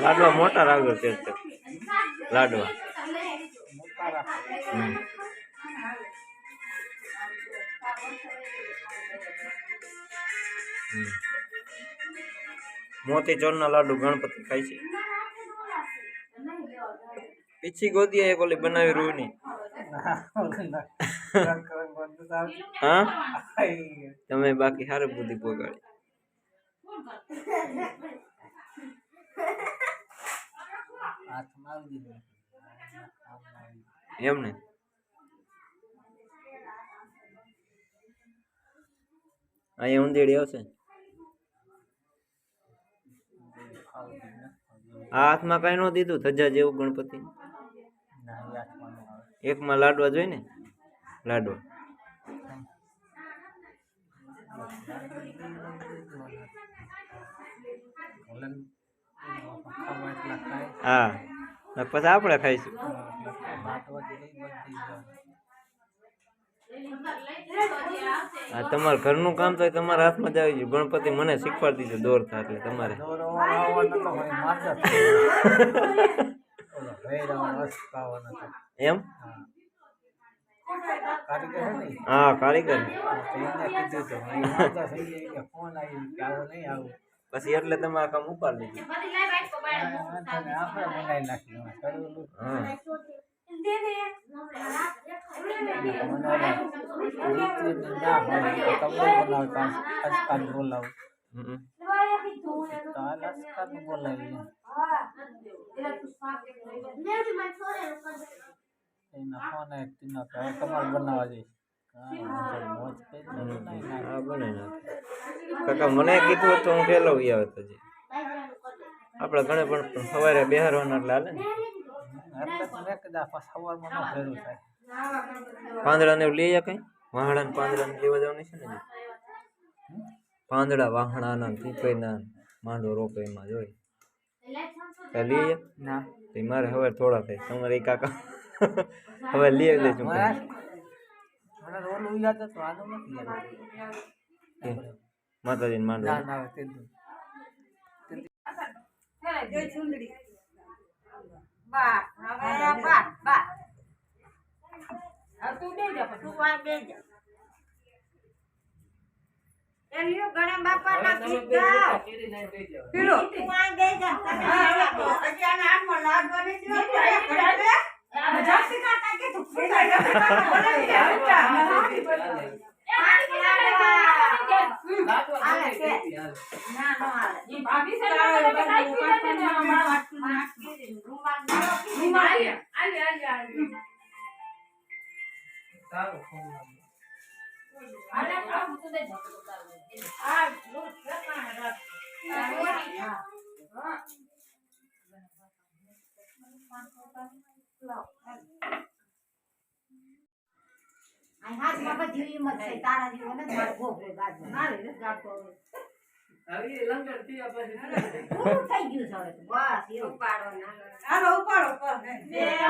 લાડવા મોટા રાખજો તે. લાડવા હમ. હમ. ના લાડુ ગણપતિ ખાય છે પીછી ગોદી એક ઓલી બનાવી રૂની હા તમે બાકી હારે બુદ્ધિ પોગાડી એમ ને અહીંયા ઉંદેડી આવશે આ હાથમાં કઈ ન દીધું ધજા જેવું ગણપતિ એકમાં લાડવા જોઈએ ને? લાડવા. હા પછી આપણે ખાઈશું. હા તમારા ઘરનું કામ તો તમારા હાથમાં જ આવી ગયું. ગણપતિ મને શીખવાડી દીધું દોરતા એટલે તમારે. એમ? હા કારીગર. પછી એટલે તમે આ કામ ઉપાડી લીધું. હા. હમ. હા બને કાકા મને કીધું હતું હું ફેલાવી આવે તો આપણે ઘણે પણ સવારે બેહારવાના એટલે હાલે ને. પાંદડા ને એવું લઈ જાય કઈ? વાહણા ને પાંદડા ને લેવા જવાની છે ને પાંદડા વાહણા ના પીપઈ ના માંડો રોપે એમાં જોઈ. તો લઈ ના. મારે હવે થોડા થાય. તમારે કાકા હવે લઈ લેજો માતાજી માંડો. ના ના તે દઉં. ગણેશ બાપા ના પેલો તું આ ગઈ જા તમે હજી આને હાથમાં લાડવા નહીં દેવા જાસ્તી કાકા કે તું ફૂટા જાસ્તી બોલે છે આલે કે ના નો આલે રૂમાલ મારો સારું ફોન લાગ્યો. આ લોટ પ્રમાણે રાખ આ હાથમાં બધી હિંમત છે તારા જેવો નથી મારો ઘોઘરો ગાજવો. મારે નથી હવે. પૂરું થઈ ગયું છે. બસ એવું. હાલો, ઉપાડો, ઉપાડો. બે હો.